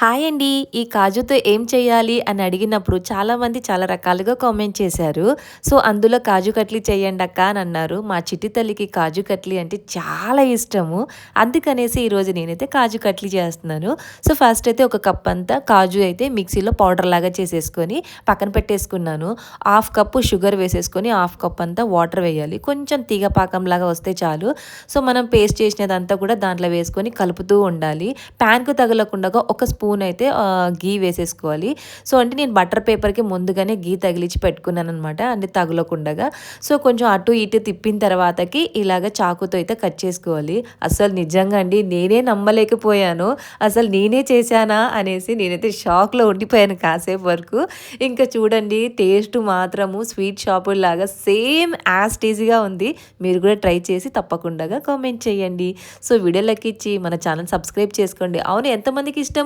Hi అండి ఈ కాజుతో ఏం చేయాలి అని అడిగినప్పుడు చాలామంది చాలా రకాలుగా కామెంట్ చేశారు. సో అందులో కాజు కట్లీ చేయండి అక్క అని అన్నారు. మా చిట్టి తల్లికి కాజు కట్లీ అంటే చాలా ఇష్టము. అందుకనేసి ఈరోజు నేనైతే కాజు కట్లీ చేస్తున్నాను. సో ఫస్ట్ అయితే ఒక కప్ అంతా కాజు అయితే మిక్సీలో పౌడర్ లాగా చేసేసుకొని పక్కన పెట్టేసుకున్నాను. హాఫ్ కప్పు షుగర్ వేసేసుకొని హాఫ్ కప్ అంతా వాటర్ వేయాలి. కొంచెం తీగ లాగా వస్తే చాలు. సో మనం పేస్ట్ చేసినదంతా కూడా దాంట్లో వేసుకొని కలుపుతూ ఉండాలి. ప్యాన్కు తగలకుండా ఒక స్పూన్ స్పూన్ అయితే గీ వేసేసుకోవాలి. సో అంటే నేను బటర్ పేపర్కి ముందుగానే గీ తగిలిచి పెట్టుకున్నాను అనమాట అంటే తగులకుండగా. సో కొంచెం అటు ఇటు తిప్పిన తర్వాతకి ఇలాగ చాకుతో అయితే కట్ చేసుకోవాలి. అసలు నిజంగా అండి నేనే నమ్మలేకపోయాను. అసలు నేనే చేశానా అనేసి నేనైతే షాక్లో ఉండిపోయాను కాసేపు వరకు. ఇంకా చూడండి టేస్ట్ మాత్రము స్వీట్ షాపు లాగా సేమ్ యాజ్ టేజీగా ఉంది. మీరు కూడా ట్రై చేసి తప్పకుండా కామెంట్ చేయండి. సో వీడియోలకి ఇచ్చి మన ఛానల్ సబ్స్క్రైబ్ చేసుకోండి. అవును ఎంతమందికి ఇష్టం?